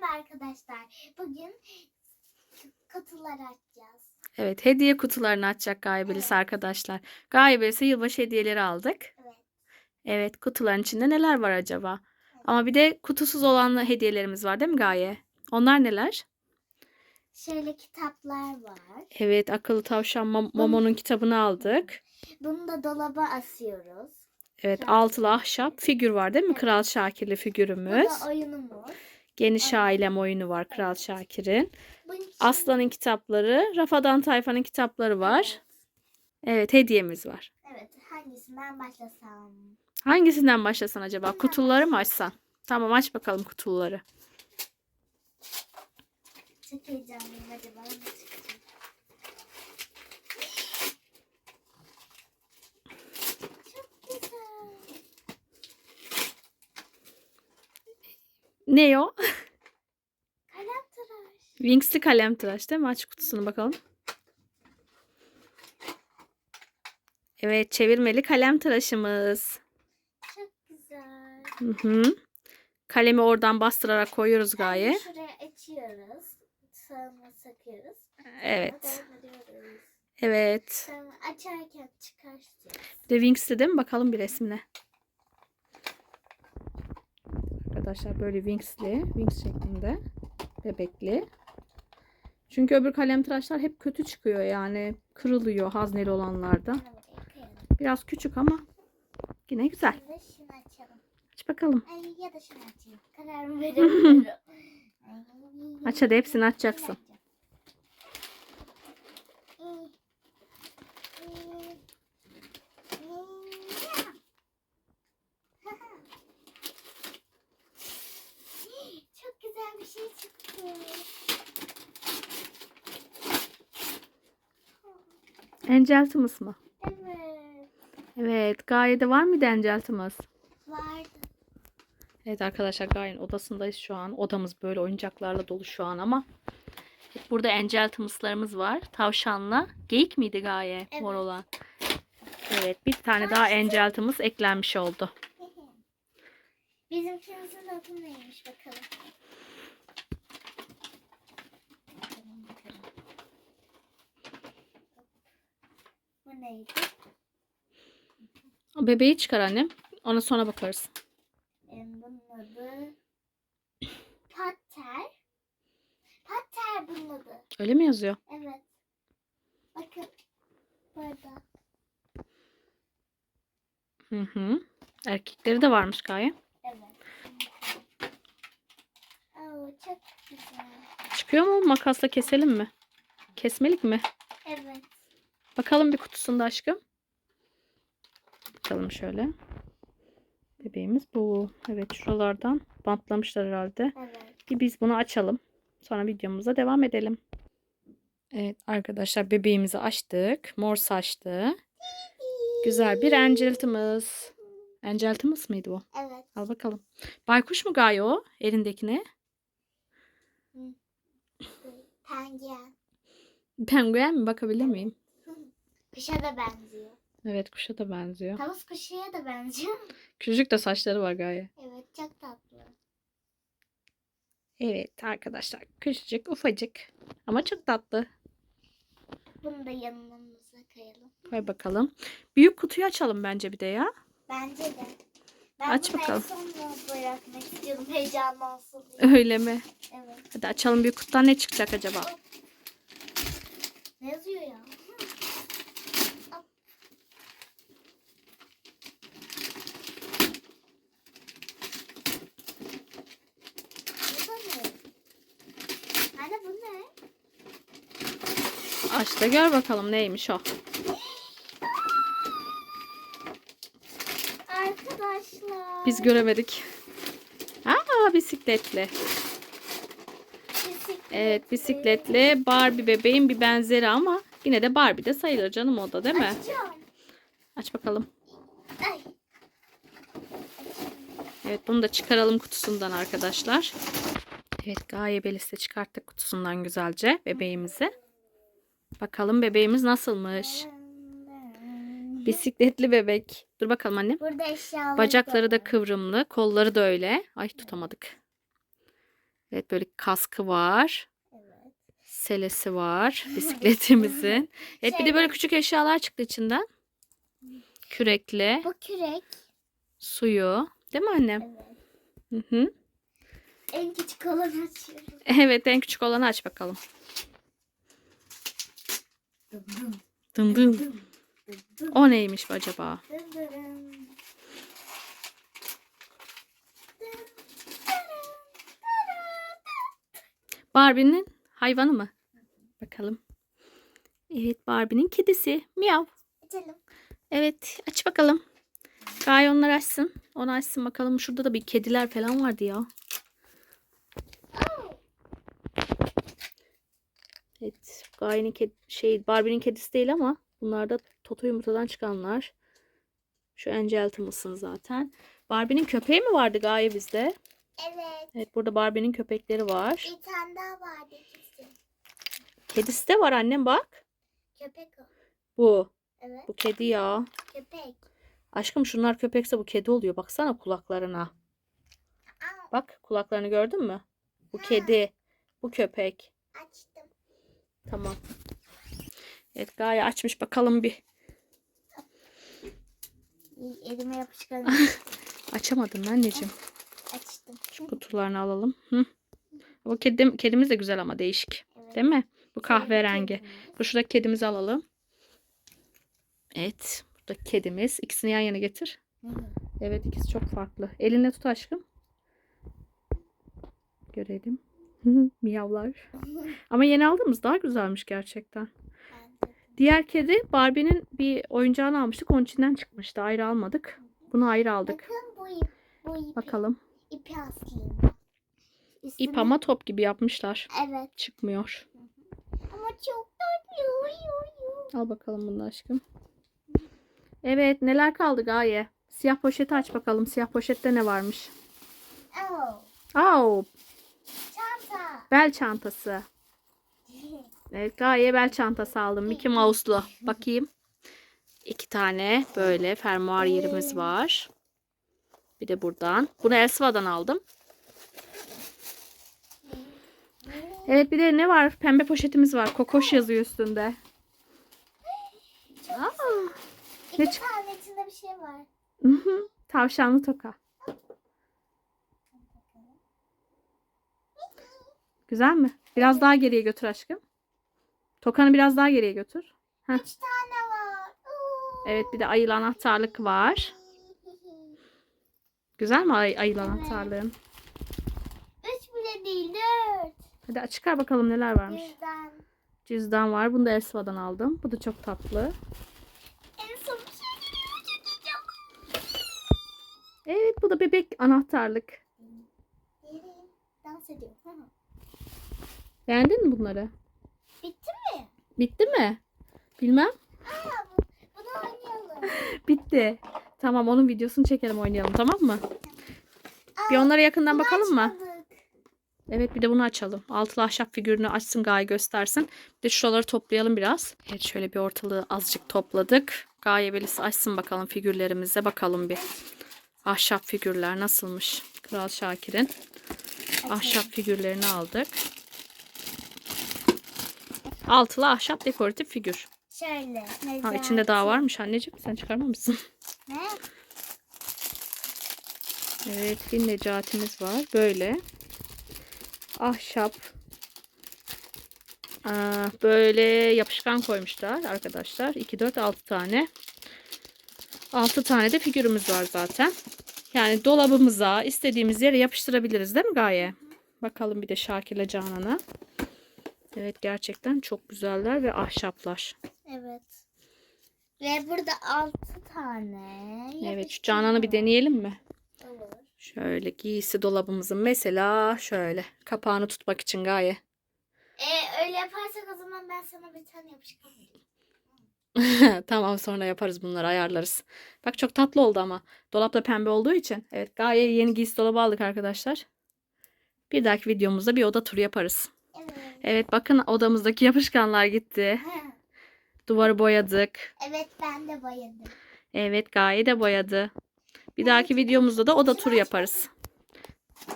Merhaba arkadaşlar. Bugün kutular açacağız. Evet hediye kutularını açacak Gayebelis arkadaşlar. Gayebelis'e yılbaşı hediyeleri aldık. Evet. Evet kutuların içinde neler var acaba? Ama bir de kutusuz olan hediyelerimiz var değil mi Gaye? Onlar neler? Şöyle kitaplar var. Evet akıllı tavşan Mom- Momo'nun kitabını aldık. Bunu da dolaba asıyoruz. Evet Şarkı. altılı ahşap figür var değil mi? Evet. Kral Şakir'li Bu figürümüz. da oyunumuz. Geniş ailem oyunu var Kral. Şakir'in. Aslan'ın kitapları, Rafadan Tayfa'nın kitapları var. Evet hediyemiz var. Evet. Hangisinden başlasam? Hangisinden başlasan acaba? Kutuları mı açsan? Tamam aç bakalım kutuları. Çok heyecanlıyım acaba. Ne o? Wings'li kalem tıraş değil mi? Aç kutusunu bakalım. Evet çevirmeli kalem tıraşımız. Çok güzel. Hı hı. Kalemi oradan bastırarak koyuyoruz Gaye. Şuraya açıyoruz. Sağına sakıyoruz. Evet. Evet. Sonra açarken çıkartacağız. Bir de Wings'li değil mi? Bakalım bir resmine. Arkadaşlar böyle Wings'li. Wings şeklinde. Bebekli. Çünkü öbür kalem tıraşlar hep kötü çıkıyor yani. Kırılıyor hazneli olanlarda. Biraz küçük ama yine güzel. Aç bakalım. Ay ya da şunu açayım. Kararımı veremiyorum. Ay, Aç hadi hepsini açacaksın. Çok güzel bir şey çıktı. Enceltımız mı? Evet. Evet. Gaye'de var mıydı enceltımız? Vardı. Evet arkadaşlar Gaye'nin odasındayız şu an. Odamız böyle oyuncaklarla dolu şu an ama. Burada enceltımızlarımız var. Tavşanla. Geyik miydi Gaye? Mor Evet. olan. Evet. Bir tane daha enceltımız eklenmiş oldu. Bizimkinizin adı neymiş. Bakalım, bakalım. Bu neydi? Bebeği çıkar annem. Ona sonra bakarız. Bunun adı Pater. Pater bunun adı. Öyle mi yazıyor? Evet. Bakın. Burada. Hı hı. Erkekleri de varmış Gaye. Evet. Oo, çok güzel. Çıkıyor mu? Makasla keselim mi? Kesmelik mi? Evet. Bakalım bir kutusunda aşkım. Bakalım şöyle. Bebeğimiz bu. Evet şuralardan bantlamışlar herhalde. Evet. Ki biz bunu açalım. Sonra videomuza devam edelim. Evet arkadaşlar bebeğimizi açtık. Mor saçlı. Güzel bir enceltimiz. Enceltimiz mıydı bu? Evet. Al bakalım. Baykuş mu Gaye o? Elindekine. Penguen. Penguen mi? Bakabilir miyim? Kuşa da benziyor. Evet kuşa da benziyor. Tavus kuşuya da benziyor. Küçücük de saçları var Gaye. Evet çok tatlı. Evet arkadaşlar. Küçücük, ufacık. Ama çok tatlı. Bunu da yanımıza koyalım. Koy bakalım. Büyük kutuyu açalım bence bir de ya. Bence de. Ben Aç bakalım. en son bırakmak istiyordum heyecanlı olsun diye. Öyle mi? Evet. Hadi açalım büyük kutudan ne çıkacak acaba? Ne yazıyor ya? Hop. Bu da ne? Anne bu ne? Da gör bakalım neymiş o. Arkadaşlar. Biz göremedik. Aa bisikletli. Bisiklet. Evet bisikletli Barbie bebeğin bir benzeri ama yine de Barbie de sayılır canım o da değil mi? Açacağım. Aç bakalım. Ay. Evet bunu da çıkaralım kutusundan arkadaşlar. Evet Gaye Belis'te çıkarttık kutusundan güzelce bebeğimizi. Bakalım bebeğimiz nasılmış? Bisikletli bebek. Dur bakalım annem. Burada eşyalar Bacakları da kıvrımlı, kolları da öyle. Ay tutamadık. Evet böyle kaskı var. Evet. Selesi var bisikletimizin. Evet bir de böyle küçük eşyalar çıktı içinden. Kürekli, Bu kürek. suyu. Değil mi annem? Evet. Hı hı. En küçük olanı açıyorum. Evet en küçük olanı aç bakalım. Dım dım O neymiş acaba? dım dım. Barbie'nin hayvanı mı? Bakalım. Evet Barbie'nin kedisi. Miyav. Açalım. Evet aç bakalım. Gaye onlar açsın. Onu açsın bakalım. Şurada da bir kediler falan vardı ya. Evet. Gaye'nin ked şey Barbie'nin kedisi değil ama bunlar da Toto yumurtadan çıkanlar. Şu Angel'tımızsın zaten. Barbie'nin köpeği mi vardı Gaye bizde? Evet. Evet burada Barbie'nin köpekleri var. Bir tane daha vardı kesin. Kedisi de var annem bak. Köpek o. Bu. Evet. Bu kedi ya. Köpek. Aşkım şunlar köpekse bu kedi oluyor. Baksana kulaklarına. Aa, Bak kulaklarını gördün mü? Bu kedi. Bu köpek. açtım. Tamam. Evet Gaye açmış bakalım bir. Elime yapışkan. Açamadın anneciğim. Açtım. Şu kutularını alalım. Hı. Bu kedi, kedimiz de güzel ama değişik. Evet. Değil mi? Bu kahverengi. Bu şuradaki kedimizi alalım. Evet. Burada kedimiz. İkisini yan yana getir. Hı hı. Evet ikisi çok farklı. Elinle tut aşkım. Görelim. Miyavlar. Ama yeni aldığımız daha güzelmiş gerçekten. Diğer kedi Barbie'nin bir oyuncağını almıştık. Onun içinden çıkmıştı. Ayrı almadık. Bunu ayrı aldık. Bakın bu. Bu ipi. Bakalım. İpi asayım. İp ama top gibi yapmışlar. Evet. Çıkmıyor. Ama çok tatlı. Al bakalım bunu aşkım. Evet neler kaldı Gaye? Siyah poşeti aç bakalım. Siyah poşette ne varmış? Oh. Çanta. Bel çantası. Evet Gaye bel çantası aldım. Mickey Mouse'lu. Bakayım. İki tane böyle fermuar yerimiz var. Bir de buradan. Bunu Elsva'dan aldım. Evet bir de ne var? Pembe poşetimiz var. Kokoş yazıyor üstünde. Aa, İki Ne tane içinde bir şey var. Tavşanlı toka. Güzel mi? Biraz daha geriye götür aşkım. Tokanı biraz daha geriye götür. Heh. Üç tane var. Evet bir de ayılı anahtarlık var. Güzel mi ay Evet. anahtarlığın? Üç bile değil dört. Hadi çıkar bakalım neler varmış. Yüzden. Cüzdan var. Bunu da Elsva'dan aldım. Bu da çok tatlı. En son bir şey. Evet bu da bebek anahtarlık. Dans ediyor. Beğendin mi bunları? Bitti mi? Bitti mi? Bilmem. Aa, bu, bunu oynayalım. Bitti. Tamam onun videosunu çekelim oynayalım tamam mı? Aa, Bir onlara yakından bakalım mı? açmadık. Evet bir de bunu açalım. Altılı ahşap figürünü açsın Gaye göstersin. Bir de şuraları toplayalım biraz. Evet şöyle bir ortalığı azıcık topladık. Gaye Velisi açsın bakalım figürlerimize bakalım bir. Ahşap figürler nasılmış? Kral Şakir'in ahşap figürlerini aldık. Altılı ahşap dekoratif figür. Şöyle. Ha içinde daha varmış anneciğim. Sen çıkarmamışsın. Ne? Evet bir Necati'miz var. Böyle. Ahşap. Aa, böyle yapışkan koymuşlar arkadaşlar. 2, 4, 6 tane. 6 tane de figürümüz var zaten. Yani dolabımıza istediğimiz yere yapıştırabiliriz değil mi Gaye? Bakalım bir de Şakir'le Canan'a. Evet gerçekten çok güzeller ve ahşaplar. Evet. Ve burada altı tane. Evet şu Canan'ı bir deneyelim mi? Olur. Şöyle giysi dolabımızın mesela şöyle kapağını tutmak için Gaye. Ee, öyle yaparsak o zaman ben sana bir tane yapışkan tamam sonra yaparız bunları ayarlarız. Bak çok tatlı oldu ama. Dolapta pembe olduğu için. Evet Gaye yeni giysi dolabı aldık arkadaşlar. Bir dahaki videomuzda bir oda turu yaparız. Evet. Bakın odamızdaki yapışkanlar gitti. Duvarı boyadık. evet ben de boyadım. Evet Gaye de boyadı. Bir dahaki videomuzda da oda turu yaparız.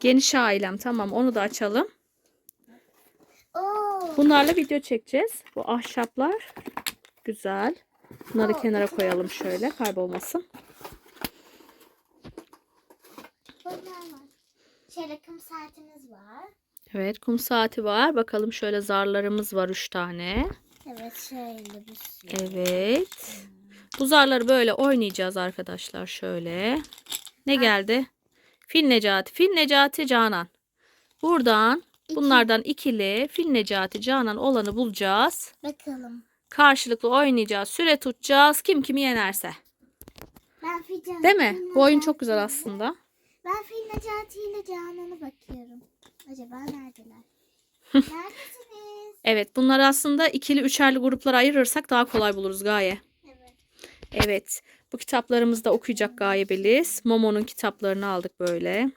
Geniş ailem. Tamam onu da açalım. Oo. Bunlarla video çekeceğiz. Bu ahşaplar güzel. Bunları kenara koyalım şöyle kaybolmasın. Şöyle kum saatimiz var. Evet kum saati var. Bakalım şöyle zarlarımız var 3 tane. Evet şöyle bir sürü. Evet. Bu zarları böyle oynayacağız arkadaşlar şöyle. Ne geldi? Fil Necati. Fil Necati Canan. Buradan bunlardan ikili Fil Necati Canan olanı bulacağız. Bakalım. Karşılıklı oynayacağız. Süre tutacağız. Kim kimi yenerse. Ben Fican. Değil mi? Bu oyun çok güzel aslında. Ben Fil Necati ile Canan'a bakıyorum. Acaba neredeler? Neredesiniz? Evet bunları aslında ikili üçerli gruplara ayırırsak daha kolay buluruz Gaye. Evet. Evet bu kitaplarımızı da okuyacak Gaye Beliz. Momo'nun kitaplarını aldık böyle.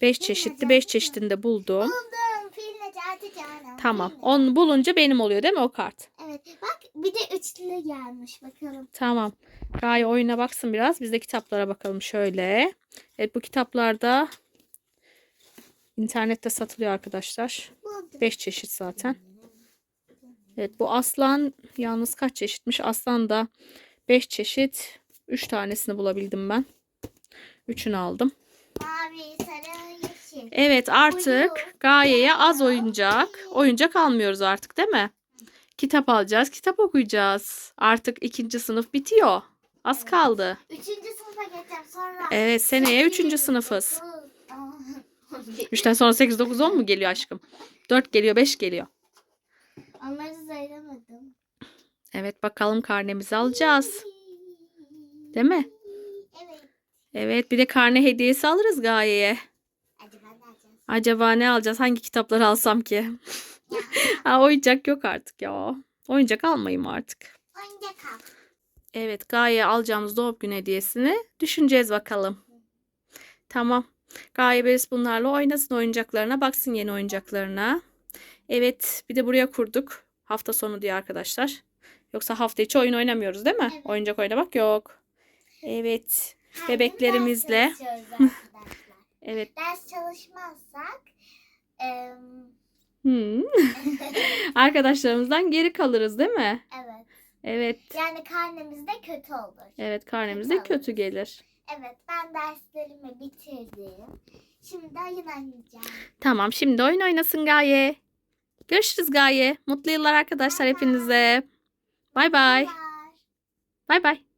Beş çeşitli beş çeşitini de buldum. Buldum. Fil Necati Canan. Tamam Fil onu bulunca benim oluyor değil mi o kart? Evet. Bak bir de üçlü gelmiş. Bakalım. Tamam. Gaye oyuna baksın biraz. Biz de kitaplara bakalım şöyle. Evet bu kitaplarda internette satılıyor arkadaşlar. Buldum. 5 çeşit zaten. Evet bu aslan yalnız kaç çeşitmiş? Aslan da 5 çeşit. 3 tanesini bulabildim ben. Üçünü aldım. Mavi, sarı, yeşil. Evet artık Gaye'ye az oyuncak. Oyuncak almıyoruz artık değil mi? Kitap alacağız. Kitap okuyacağız. Artık ikinci sınıf bitiyor. Az kaldı. Üçüncü sınıfa geçeceğim sonra. Evet seneye üçüncü sınıfız. 3'ten sonra 8, 9, 10 mu geliyor aşkım? 4 geliyor 5 geliyor. Onları sayamadım. Evet bakalım karnemizi alacağız. Değil mi? Evet. Evet bir de karne hediyesi alırız Gaye'ye. Acaba ne yapacağız? Acaba ne alacağız? Hangi kitapları alsam ki? ha, oyuncak yok artık ya. Oyuncak almayayım artık. Oyuncak al. Evet Gaye'ye alacağımız doğum günü hediyesini düşüneceğiz bakalım. Tamam. Gaye Beris bunlarla oynasın oyuncaklarına. Baksın yeni oyuncaklarına. Evet bir de buraya kurduk. Hafta sonu diye arkadaşlar. Yoksa hafta içi oyun oynamıyoruz değil mi? Evet. Oyuncak oynamak yok. Evet. Her Bebeklerimizle. Evet. ders çalışmazsak Hmm. Arkadaşlarımızdan geri kalırız değil mi? evet. Evet. Yani karnemiz de kötü olur. Evet karnemizde Kötü kötü gelir. Evet ben derslerimi bitirdim. Şimdi oyun oynayacağım. Tamam şimdi oyun oynasın Gaye. Görüşürüz Gaye. Mutlu yıllar arkadaşlar bay. hepinize. Bay bay. Bye. Bay bay.